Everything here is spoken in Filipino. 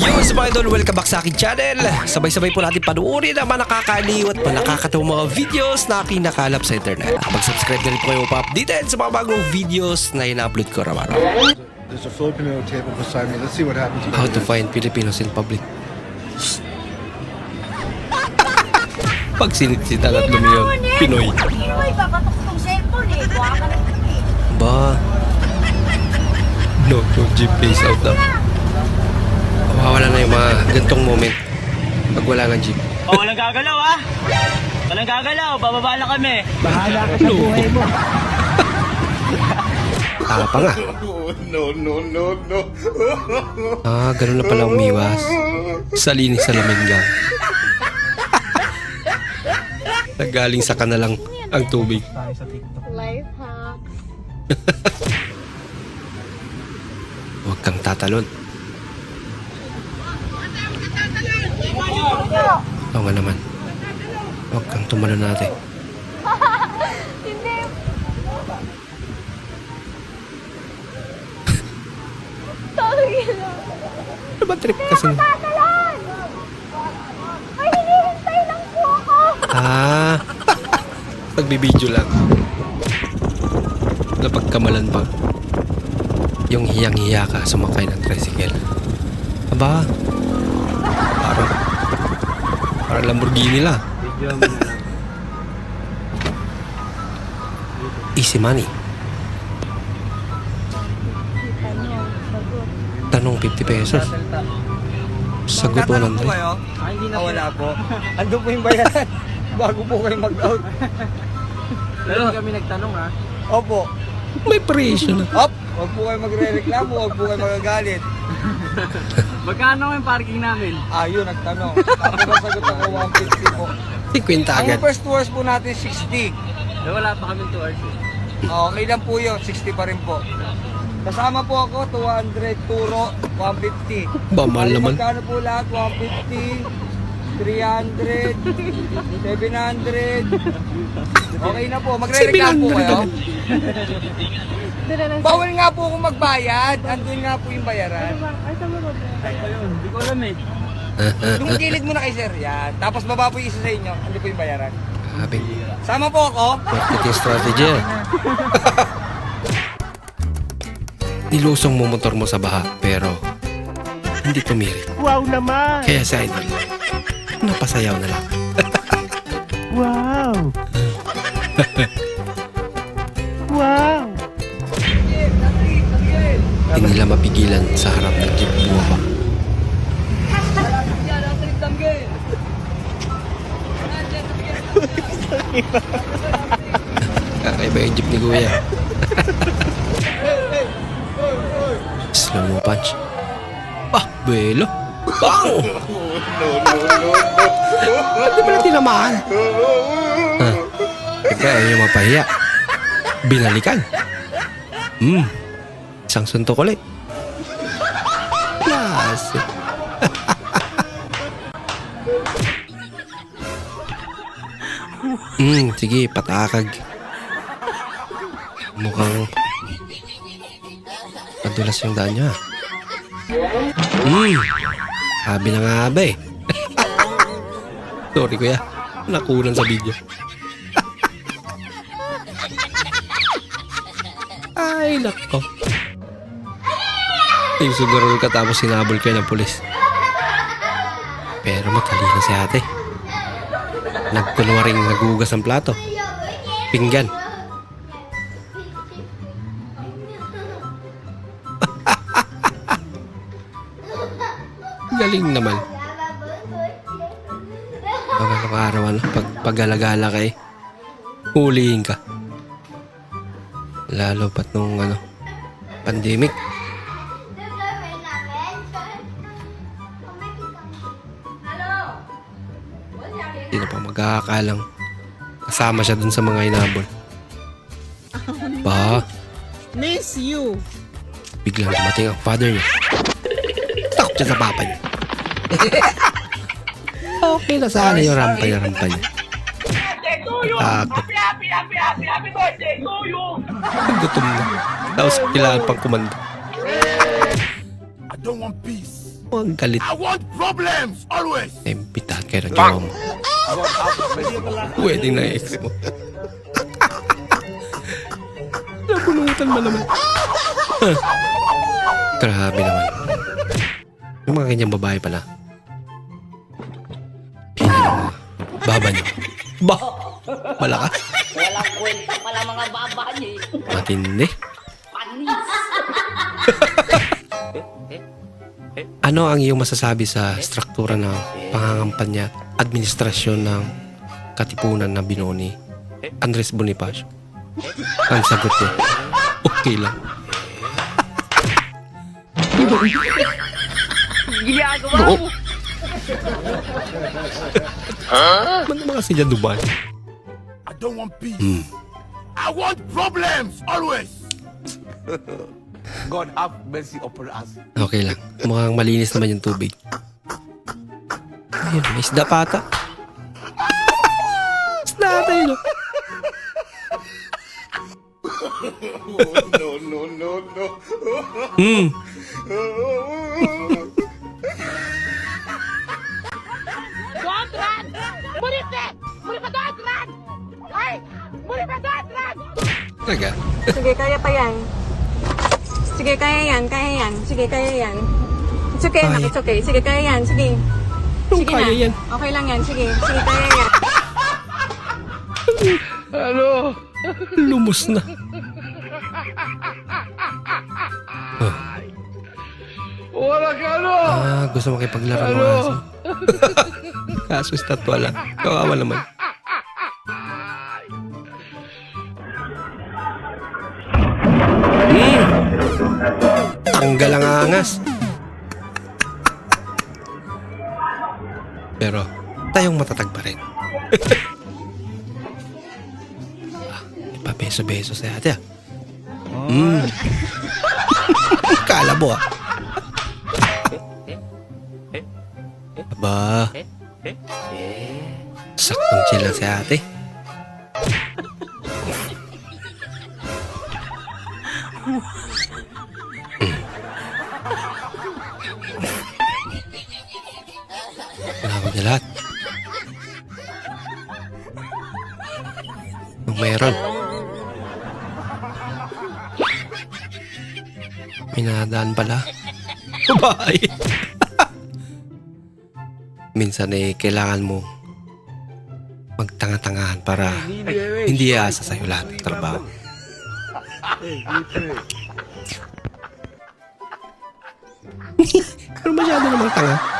Yo, sa mga idol, welcome back sa aking channel. Sabay-sabay po natin panuorin ang mga nakakaliw at mga videos na kinakalap sa internet. Mag-subscribe na rin po kayo pa-updated sa mga bagong videos na ina-upload ko araw-araw. There's a Filipino table beside me. Let's see what happens. How to find Filipinos in public. Pag sinitsitan at lumiyon, Pinoy. Pinoy, eh. Ba? No, no, Jeep face out na mga gantong moment pag wala ng Jeep. Oh, walang gagalaw ah! Walang gagalaw, bababa lang kami. Loko. Ah, pa nga. No, no, no, no. Ah, ganun na pala umiwas. Sa linis sa laminggang. Nagaling sa kanalang ang tubig. Life hack. Huwag kang tatalon. Oo nga naman. Huwag kang tumalon natin. Hindi. Ano ba trip kasi? Tatalan! Ay, hinihintay lang po ako. Ah, pagbibideo lang. Napagkamalan pa. Yung hiyang-hiya ka sumakay ng tricycle. Aba, parang Lamborghini lang. Easy money. Tanong 50 pesos. Sagot 100. Ah, hindi na wala po. Ando po yung bayaran. Bago po kayo mag-out. Pero kami nagtanong ha. Opo. May presyo na. Op! Huwag po kayo magre-reklamo, huwag po kayo magagalit. Magkano yung parking namin? Ah, yun, nagtanong. Ako ba sagot ako 150 po. 50 agad. Ang first tours po natin 60. Eh, wala pa kami 2 hours eh. Okay lang po yun, 60 pa rin po. Kasama po ako, 200, turo, 150. Ba, mahal naman. Magkano po lahat? 150, 300, 700. Okay na po, magre-reklamo po 700 kayo. agad. Bawal nga po akong magbayad. Andun nga po yung bayaran. Hindi ko alam eh. Yung gilid mo na kay sir, yan. Tapos baba po yung isa sa inyo, andun po yung bayaran. Sabi, Sama po ako. marketing strategy. Nilusong mo motor mo sa baha, pero hindi tumirik. Wow naman! Kaya sa idol, napasayaw na lang. Wow! wow! Hindi nila mapigilan sa harap ng jeep bumaba. Kakaiba yung jeep ni Kuya. Slow mo punch. Ah, belo. Bang! Tinamaan. Ah, teka, ayaw mapahiya. Binalikan. Hmm, isang suntok ulit. Klase. Hmm, sige, patakag. Mukhang padulas yung daan niya. Hmm, sabi na nga ba eh. Sorry kuya, nakunan sa video. Ay, nako. Yung sugarol ka tapos sinabol kayo ng pulis. Pero matalino si ate. Nagkunwaring nagugas ang plato. Pinggan. Galing naman. Pag ano pag pag-alagala kay, hulihin ka. Lalo pat nung ano, pandemic. Hindi na pa magkakakalang kasama siya dun sa mga inabol. Ba, Miss you! biglang dumating ang father niya. Takot siya sa papa niya. okay na sana yung rampay rampay. Takot. Gutom na. Tapos kailangan pang kumanda. I don't want peace. Ang galit. I want problems, always! Imbitahan kayo ng jowa mo. Wedding na ex mo. Nabunutan mo naman. Grabe naman. Yung mga ganyang babae pala. Baba niyo. Ba? Malakas. Walang kwenta pala mga baba niyo eh. Matindi. Panis. Ano ang iyong masasabi sa struktura ng pangangampanya at administrasyon ng Katipunan na Binoni? Andres Bonifacio. Ang sagot niya, okay lang. Ginagawa Oo. Mo. Man mga sila Dubai. I don't want peace. Hmm. I want problems, always! God have mercy upon us. Okay lang. Mukhang malinis naman yung tubig. Ayun, may isda pa ata. Isda ata yun. oh. No, no, no, no. Hmm. Talaga? Sige, kaya pa yan. Sige, kaya yan, kaya yan. Sige, kaya yan. It's okay, Ay. it's okay. Sige, kaya yan, sige. Sige kaya na. yan? Okay lang yan, sige. Sige, kaya yan. Lumos na. Wala ka ano? Ah, gusto makipaglaro ng aso. Kaso statwa lang. Kawawa naman. Tanggal ang angas. Pero, tayong matatag pa rin. ah, ipabeso-beso sa ate ah. Mm. Kalabo ah. Aba. Saktong chill lang si ate. Kung meron. May nadaan pala. Bye! minsan eh kailangan mo magtanga-tangahan para hindi aasa sa'yo lahat ng trabaho. Pero masyado namang tanga.